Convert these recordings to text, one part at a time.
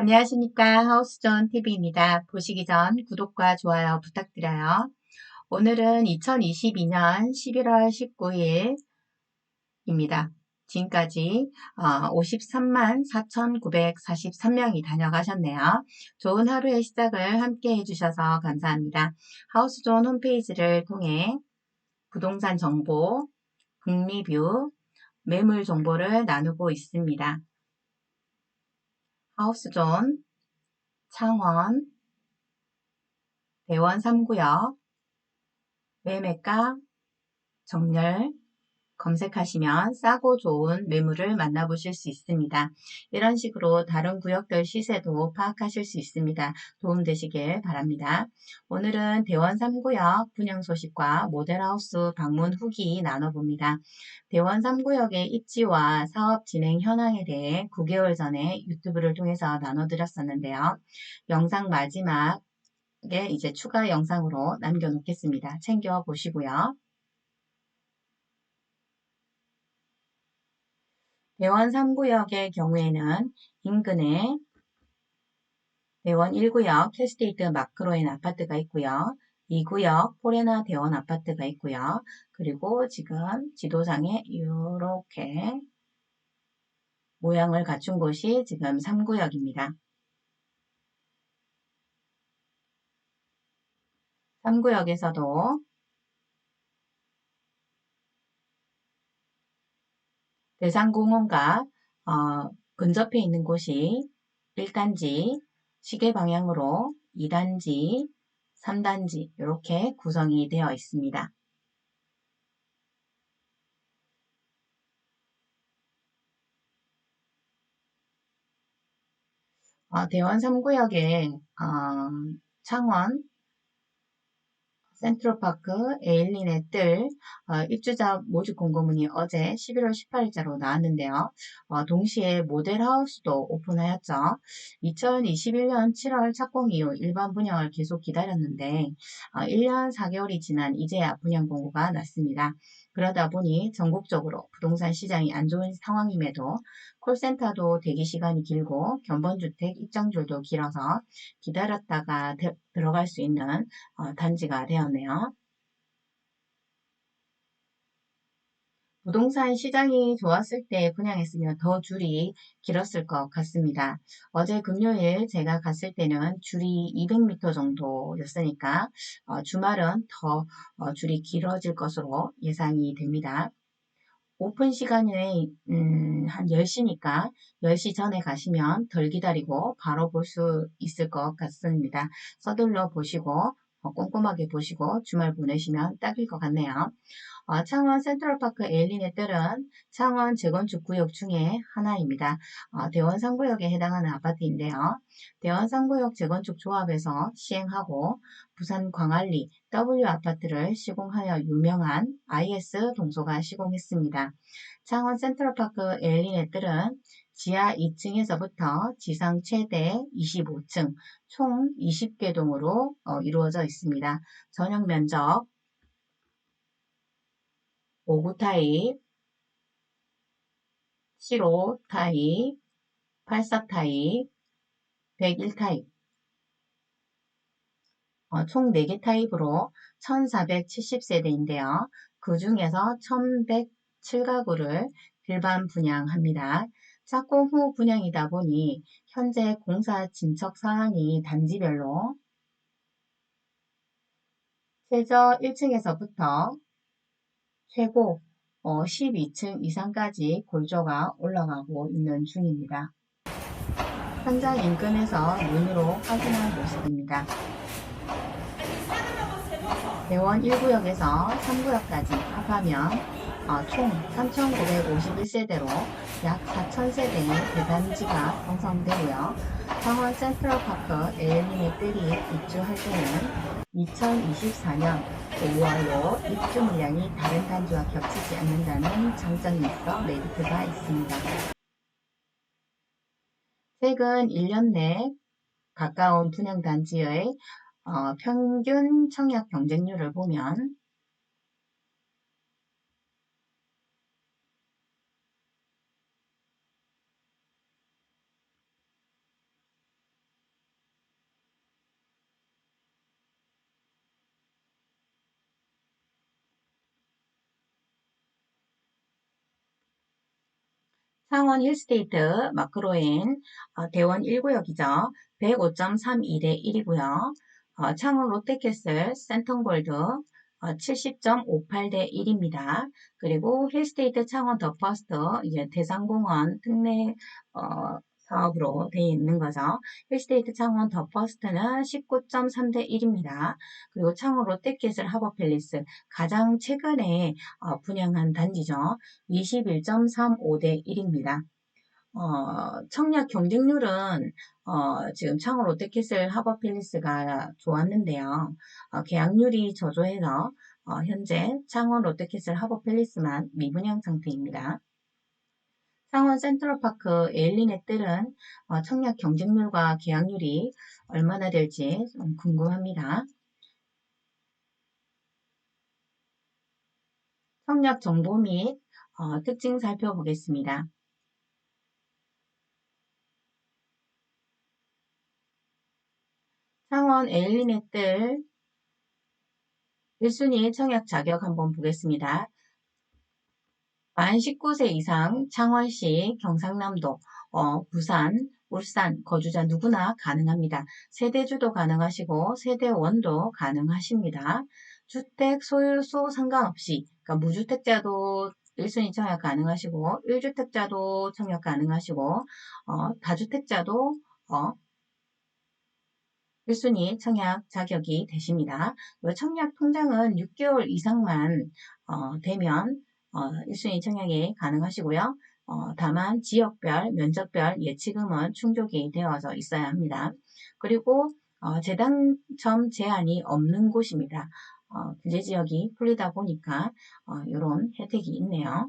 안녕하십니까. 하우스존 TV입니다. 보시기 전 구독과 좋아요 부탁드려요. 오늘은 2022년 11월 19일입니다. 지금까지 53만 어, 4,943명이 다녀가셨네요. 좋은 하루의 시작을 함께 해주셔서 감사합니다. 하우스존 홈페이지를 통해 부동산 정보, 북리뷰, 매물 정보를 나누고 있습니다. 하우스존, 창원, 대원 3구역, 매매가, 정렬, 검색하시면 싸고 좋은 매물을 만나보실 수 있습니다. 이런 식으로 다른 구역들 시세도 파악하실 수 있습니다. 도움되시길 바랍니다. 오늘은 대원 3구역 분양 소식과 모델하우스 방문 후기 나눠봅니다. 대원 3구역의 입지와 사업 진행 현황에 대해 9개월 전에 유튜브를 통해서 나눠드렸었는데요. 영상 마지막에 이제 추가 영상으로 남겨놓겠습니다. 챙겨보시고요. 대원 3구역의 경우에는 인근에 대원 1구역 캐스테이트 마크로엔 아파트가 있고요. 2구역 포레나 대원 아파트가 있고요. 그리고 지금 지도상에 이렇게 모양을 갖춘 곳이 지금 3구역입니다. 3구역에서도 대상공원과 어, 근접해 있는 곳이 1단지, 시계 방향으로 2단지, 3단지 이렇게 구성이 되어 있습니다. 어, 대원 3구역에 어, 창원 센트럴파크 에일린의 뜰 어, 입주자 모집 공고문이 어제 11월 18일자로 나왔는데요. 어, 동시에 모델하우스도 오픈하였죠. 2021년 7월 착공 이후 일반 분양을 계속 기다렸는데 어, 1년 4개월이 지난 이제야 분양 공고가 났습니다. 그러다 보니 전국적으로 부동산 시장이 안 좋은 상황임에도 콜센터도 대기 시간이 길고 견본주택 입장줄도 길어서 기다렸다가 데, 들어갈 수 있는 어, 단지가 되었네요. 부동산 시장이 좋았을 때 분양했으면 더 줄이 길었을 것 같습니다. 어제 금요일 제가 갔을 때는 줄이 200m 정도였으니까 어, 주말은 더 어, 줄이 길어질 것으로 예상이 됩니다. 오픈 시간이 음, 한 10시니까 10시 전에 가시면 덜 기다리고 바로 볼 수 있을 것 같습니다. 서둘러 보시고 어, 꼼꼼하게 보시고 주말 보내시면 딱일 것 같네요. 어, 창원 센트럴파크 에일린의 뜰은 창원 재건축 구역 중에 하나입니다. 어, 대원 3구역에 해당하는 아파트인데요. 대원 3구역 재건축 조합에서 시행하고 부산 광안리 W 아파트를 시공하여 유명한 IS 동소가 시공했습니다. 창원 센트럴파크 에일린의 뜰은 지하 2층에서부터 지상 최대 25층 총 20개 동으로 어, 이루어져 있습니다. 전용 면적 5구 타입, 7호 타입, 84 타입, 101 타입 어, 총 4개 타입으로 1470세대인데요. 그 중에서 1107가구를 일반 분양합니다. 착공 후 분양이다 보니 현재 공사 진척 사항이 단지별로 최저 1층에서부터 최고 12층 어, 이상까지 골조가 올라가고 있는 중입니다. 현장 인근에서 눈으로 확인한 모습입니다. 대원 1구역에서 3구역까지 합하면 어, 총 3,951세대로 약 4,000세대의 대단지가 형성되고요. 창원 센트럴파크 뜰이 입주할 때는 2024년 5월로 입주 물량이 다른 단지와 겹치지 않는다는 장점이 있어 메리트가 있습니다. 최근 1년 내 가까운 분양단지의 어, 평균 청약 경쟁률을 보면 창원 힐스테이트 마크로인 어, 대원 1구역이죠. 105.32대 1이고요. 어, 창원 롯데캐슬 센텀골드 70.58대 1입니다. 그리고 힐스테이트 창원 더 퍼스트 이제 대상공원 특례 어, 사업으로 되어 있는 거죠. 힐스테이트 창원 더 퍼스트는 19.3대 1입니다. 그리고 창원 롯데캐슬 하버팰리스 가장 최근에 어, 분양한 단지죠. 21.35대 1입니다. 어, 청약 경쟁률은 어, 지금 창원 롯데캐슬 하버팰리스가 좋았는데요. 어, 계약률이 저조해서 어, 현재 창원 롯데캐슬 하버팰리스만 미분양 상태입니다. 창원 센트럴파크 에일리넷들은 어, 청약 경쟁률과 계약률이 얼마나 될지 좀 궁금합니다. 청약 정보 및 어, 특징 살펴보겠습니다. 창원 에일리넷들 1순위 청약 자격 한번 보겠습니다. 만 19세 이상 창원시, 경상남도, 어, 부산, 울산 거주자 누구나 가능합니다. 세대주도 가능하시고 세대원도 가능하십니다. 주택 소유수 상관없이 그러니까 무주택자도 1순위 청약 가능하시고 1주택자도 청약 가능하시고 어, 다주택자도 어, 1순위 청약 자격이 되십니다. 청약 통장은 6개월 이상만 어, 되면 어, 1순위 청약이 가능하시고요. 어, 다만 지역별, 면적별 예치금은 충족이 되어져 있어야 합니다. 그리고 어, 재당첨 제한이 없는 곳입니다. 어, 규제 지역이 풀리다 보니까 이런 혜택이 있네요.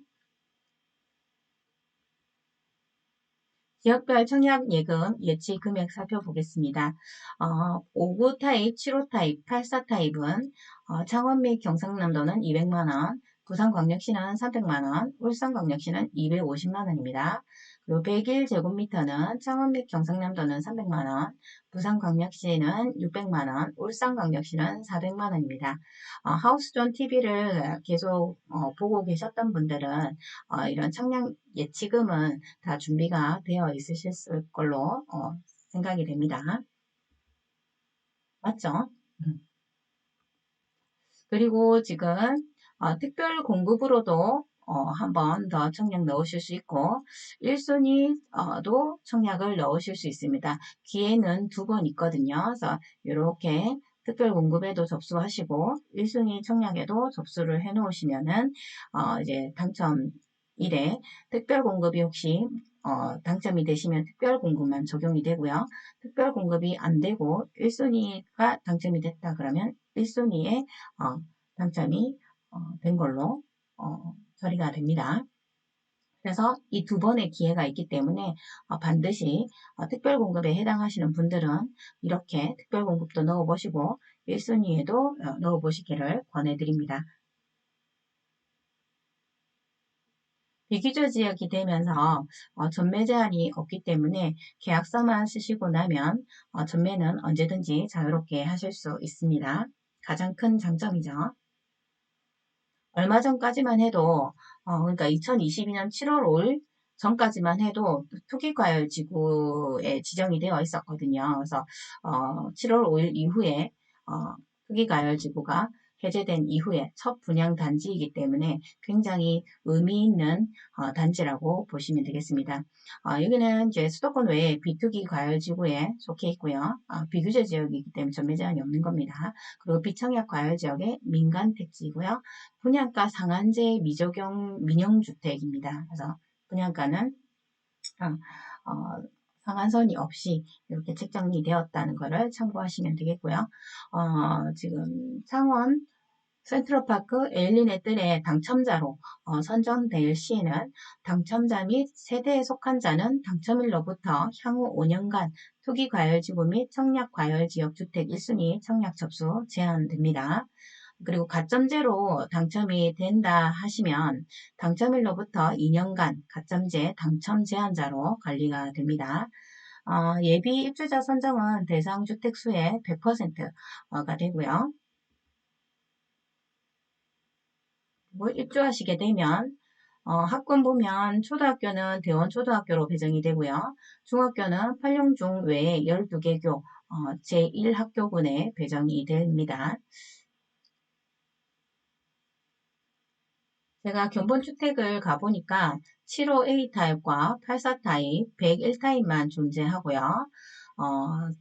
지역별 청약 예금 예치 금액 살펴보겠습니다. 어, 5구 타입, 7호 타입, 84 타입은 어, 창원 및 경상남도는 200만원, 부산광역시는 300만원, 울산광역시는 250만원입니다. 그리고 101제곱미터는 창원 및 경상남도는 300만원, 부산광역시는 600만원, 울산광역시는 400만원입니다. 어, 하우스존 TV를 계속 어, 보고 계셨던 분들은 어, 이런 청약 예치금은 다 준비가 되어 있으실 걸로 어, 생각이 됩니다. 맞죠? 음. 그리고 지금 어, 특별 공급으로도 어, 한번 더 청약 넣으실 수 있고 1순위도 청약을 넣으실 수 있습니다. 기회는 두 번 있거든요. 그래서 이렇게 특별 공급에도 접수하시고 1순위 청약에도 접수를 해 놓으시면은 어, 이제 당첨 일에 특별 공급이 혹시 어, 당첨이 되시면 특별 공급만 적용이 되고요. 특별 공급이 안 되고 1순위가 당첨이 됐다 그러면 1순위에 어, 당첨이 어, 된 걸로 어, 처리가 됩니다. 그래서 이 두 번의 기회가 있기 때문에 어, 반드시 특별 공급에 해당하시는 분들은 이렇게 특별 공급도 넣어보시고 1순위에도 넣어보시기를 권해드립니다. 비규제 지역이 되면서 전매 제한이 없기 때문에 계약서만 쓰시고 나면 전매는 언제든지 자유롭게 하실 수 있습니다. 가장 큰 장점이죠. 얼마 전까지만 해도 어, 그러니까 2022년 7월 5일 전까지만 해도 투기과열 지구에 지정이 되어 있었거든요. 그래서 어, 7월 5일 이후에 어, 투기과열 지구가 해제된 이후에 첫 분양 단지이기 때문에 굉장히 의미 있는 어, 단지라고 보시면 되겠습니다. 어, 여기는 이제 수도권 외에 비투기 과열지구에 속해 있고요. 어, 비규제 지역이기 때문에 전매 제한이 없는 겁니다. 그리고 비청약 과열지역의 민간 택지이고요. 분양가 상한제 미적용 민영주택입니다. 그래서 분양가는 어, 어, 상한선이 없이 이렇게 책정이 되었다는 것을 참고하시면 되겠고요. 어, 지금 창원 센트럴파크 에일리넷들의 당첨자로 어, 선정될 시에는 당첨자 및 세대에 속한 자는 당첨일로부터 향후 5년간 투기과열지구 및 청약과열지역 주택 1순위 청약 접수 제한됩니다. 그리고 가점제로 당첨이 된다 하시면 당첨일로부터 2년간 가점제 당첨 제한자로 관리가 됩니다. 어, 예비 입주자 선정은 대상 주택 수의 100%가 되고요. 뭐 입주하시게 되면 어, 학군 보면 초등학교는 대원 초등학교로 배정이 되고요. 중학교는 팔룡중 외에 12개 교 어, 제1학교군에 배정이 됩니다. 제가 견본주택을 가보니까 75A 타입과 84 타입, 101 타입만 존재하고요. 어,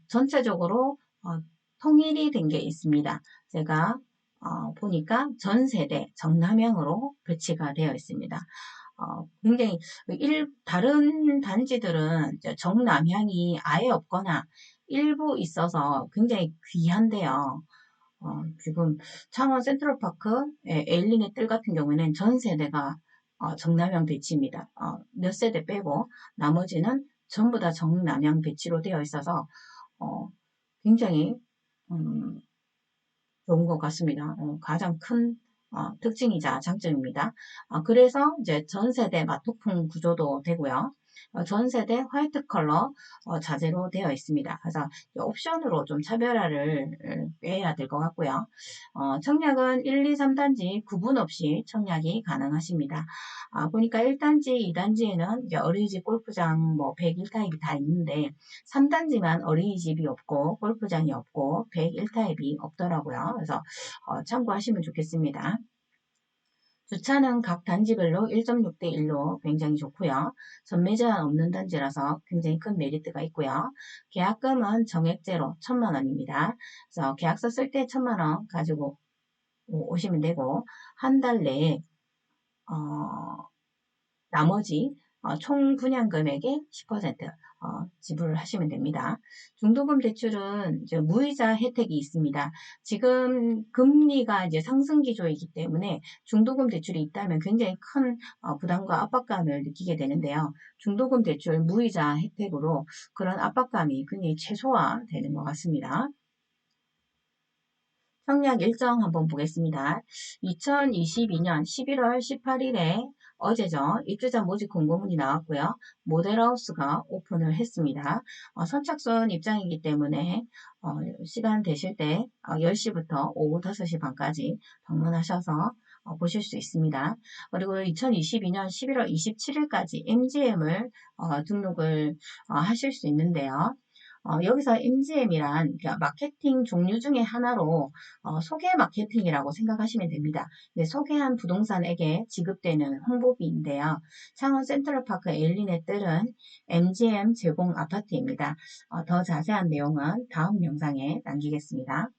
전체적으로 어, 통일이 된 게 있습니다. 제가 어, 보니까 전 세대 정남향으로 배치가 되어 있습니다. 어, 굉장히 일, 다른 단지들은 정남향이 아예 없거나 일부 있어서 굉장히 귀한데요. 어, 지금 창원 센트럴파크 에일린의 뜰 같은 경우에는 전 세대가 어, 정남향 배치입니다. 어, 몇 세대 빼고 나머지는 전부 다 정남향 배치로 되어 있어서 어, 굉장히 음, 좋은 것 같습니다. 어, 가장 큰 어, 특징이자 장점입니다. 어, 그래서 이제 전 세대 마토풍 구조도 되고요. 어, 전 세대 화이트 컬러 어, 자재로 되어 있습니다. 그래서 옵션으로 좀 차별화를 빼야 될 것 같고요. 어, 청약은 1, 2, 3단지 구분 없이 청약이 가능하십니다. 아, 보니까 1단지, 2단지에는 어린이집 골프장 뭐 101타입이 다 있는데 3단지만 어린이집이 없고 골프장이 없고 101타입이 없더라고요. 그래서 참고하시면 좋겠습니다. 주차는 각 단지별로 1.6대 1로 굉장히 좋고요. 전매 제한 없는 단지라서 굉장히 큰 메리트가 있고요. 계약금은 정액제로 1천만 원입니다. 그래서 계약서 쓸 때 1천만 원 가지고 오시면 되고 한 달 내에 어, 나머지 어, 총 분양 금액의 10% 어, 지불을 하시면 됩니다. 중도금 대출은 무이자 혜택이 있습니다. 지금 금리가 이제 상승 기조이기 때문에 중도금 대출이 있다면 굉장히 큰 어, 부담과 압박감을 느끼게 되는데요. 중도금 대출 무이자 혜택으로 그런 압박감이 굉장히 최소화되는 것 같습니다. 청약 일정 한번 보겠습니다. 2022년 11월 18일에 어제죠. 입주자 모집 공고문이 나왔고요. 모델하우스가 오픈을 했습니다. 어, 선착순 입장이기 때문에 어, 시간 되실 때 어, 10시부터 오후 5시 반까지 방문하셔서 어, 보실 수 있습니다. 그리고 2022년 11월 27일까지 MGM을 어, 등록을 어, 하실 수 있는데요. 어, 여기서 MGM이란 마케팅 종류 중에 하나로 어, 소개 마케팅이라고 생각하시면 됩니다. 네, 소개한 부동산에게 지급되는 홍보비인데요. 창원 센트럴파크 뜰은 MGM 제공 아파트입니다. 어, 더 자세한 내용은 다음 영상에 남기겠습니다.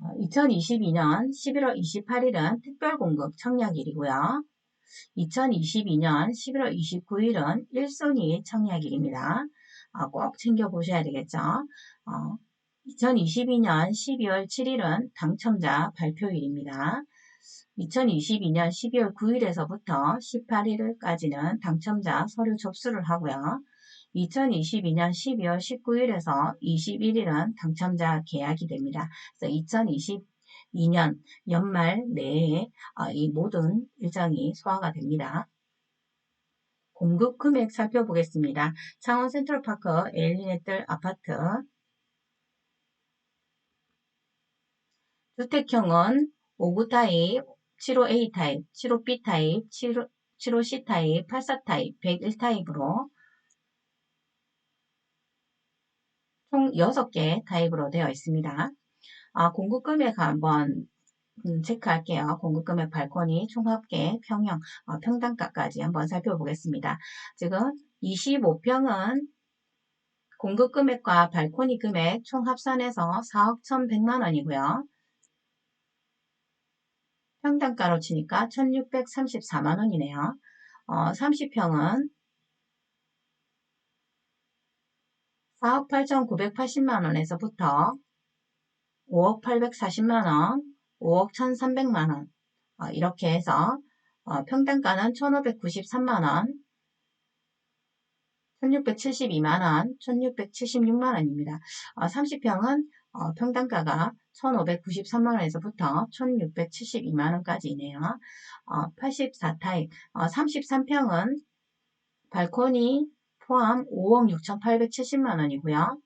2022년 11월 28일은 특별공급 청약일이고요. 2022년 11월 29일은 1순위 청약일입니다. 어, 꼭 챙겨보셔야 되겠죠. 어, 2022년 12월 7일은 당첨자 발표일입니다. 2022년 12월 9일에서부터 18일까지는 당첨자 서류 접수를 하고요. 2022년 12월 19일에서 21일은 당첨자 계약이 됩니다. 그래서 2022년 연말 내에 어, 이 모든 일정이 소화가 됩니다. 공급 금액 살펴보겠습니다. 창원 센트럴파크 엘리네틀 아파트 주택형은 5구 타입, 75A 타입, 75B 타입, 75C 타입, 84 타입, 101 타입으로 총 6개 타입으로 되어 있습니다. 아, 공급 금액 한번 음, 체크할게요. 공급금액 발코니 총합계 평형 어, 평당가까지 한번 살펴보겠습니다. 지금 25평은 공급 금액과 발코니 금액 총 합산해서 4억 1,100만 원이고요. 평당가로 치니까 1,634만 원이네요. 어, 30평은 4억 8,980만 원에서부터 5억 840만 원, 5억 1,300만 원 어, 이렇게 해서 어, 평당가는 1,593만 원 1,672만 원 1,676만 원입니다. 어, 30평은 어, 평당가가 1,593만 원에서부터 1,672만 원까지네요. 84타입 33평은 발코니 포함 5억 6,870만 원이고요.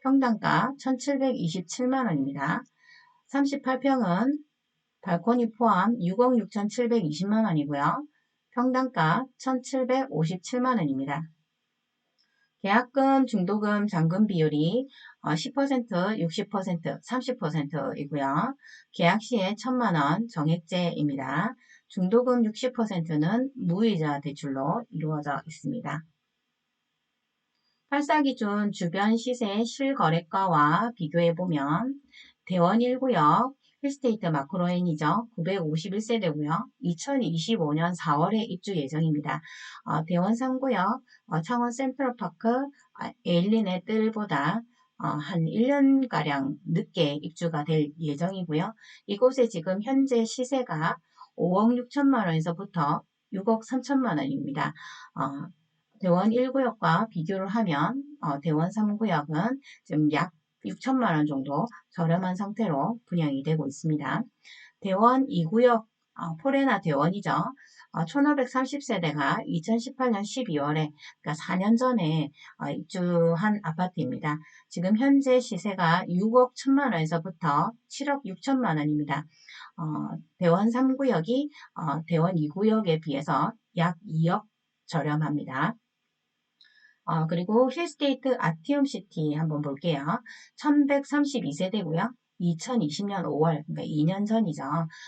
평당가 1,727만 원입니다. 38평은 발코니 포함 6억 6,720만 원이고요. 평당가 1,757만 원입니다. 계약금, 중도금, 잔금 비율이 10%, 60%, 30%이고요. 계약 시에 1천만 원 정액제입니다. 중도금 60%는 무이자 대출로 이루어져 있습니다. 8사 기준 주변 시세 실거래가와 비교해보면 대원 1구역 힐스테이트 마크로엔이죠. 951세대고요. 2025년 4월에 입주 예정입니다. 어, 대원 3구역 어, 창원 센트럴파크 아, 에일린의 뜰보다 어, 한 1년가량 늦게 입주가 될 예정이고요. 이곳에 지금 현재 시세가 5억 6천만 원에서부터 6억 3천만 원입니다. 어, 대원 1구역과 비교를 하면 어, 대원 3구역은 지금 약 6천만 원 정도 저렴한 상태로 분양이 되고 있습니다. 대원 2구역 어, 포레나 대원이죠. 어, 1530세대가 2018년 12월에 그러니까 4년 전에 어, 입주한 아파트입니다. 지금 현재 시세가 6억 1천만 원에서부터 7억 6천만 원입니다. 어, 대원 3구역이 어, 대원 2구역에 비해서 약 2억 저렴합니다. 어, 그리고 힐스테이트 아티움 시티 한번 볼게요. 1132세대고요. 2020년 5월, 그러니까 2년 전이죠.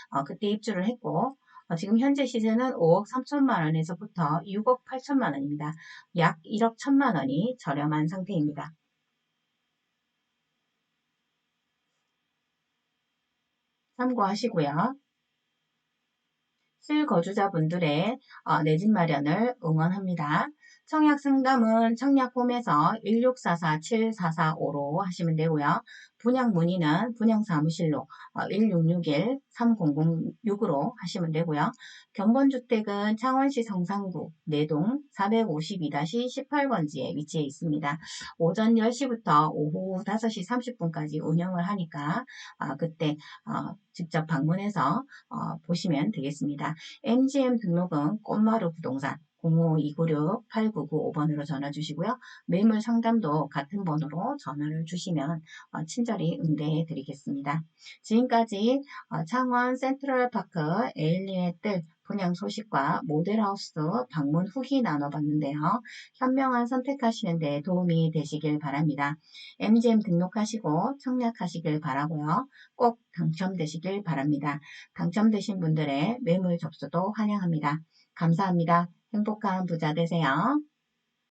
어, 그때 입주를 했고 어, 지금 현재 시세는 5억 3천만 원에서부터 6억 8천만 원입니다. 약 1억 1천만 원이 저렴한 상태입니다. 참고하시고요. 실거주자분들의 어, 내집 마련을 응원합니다. 청약 상담은 청약홈에서 1644-7445로 하시면 되고요. 분양 문의는 분양사무실로 1661-3006으로 하시면 되고요. 견본주택은 창원시 성산구 내동 452-18번지에 위치해 있습니다. 오전 10시부터 오후 5시 30분까지 운영을 하니까 어, 그때 어, 직접 방문해서 어, 보시면 되겠습니다. MGM 등록은 꽃마루 부동산 05296-8995번으로 전화 주시고요. 매물 상담도 같은 번호로 전화를 주시면 어, 친절히 응대해 드리겠습니다. 지금까지 어, 창원 센트럴파크 에일리의 뜰 분양 소식과 모델하우스 방문 후기 나눠봤는데요. 현명한 선택하시는 데 도움이 되시길 바랍니다. MGM 등록하시고 청약하시길 바라고요. 꼭 당첨되시길 바랍니다. 당첨되신 분들의 매물 접수도 환영합니다. 감사합니다. 행복한 부자 되세요.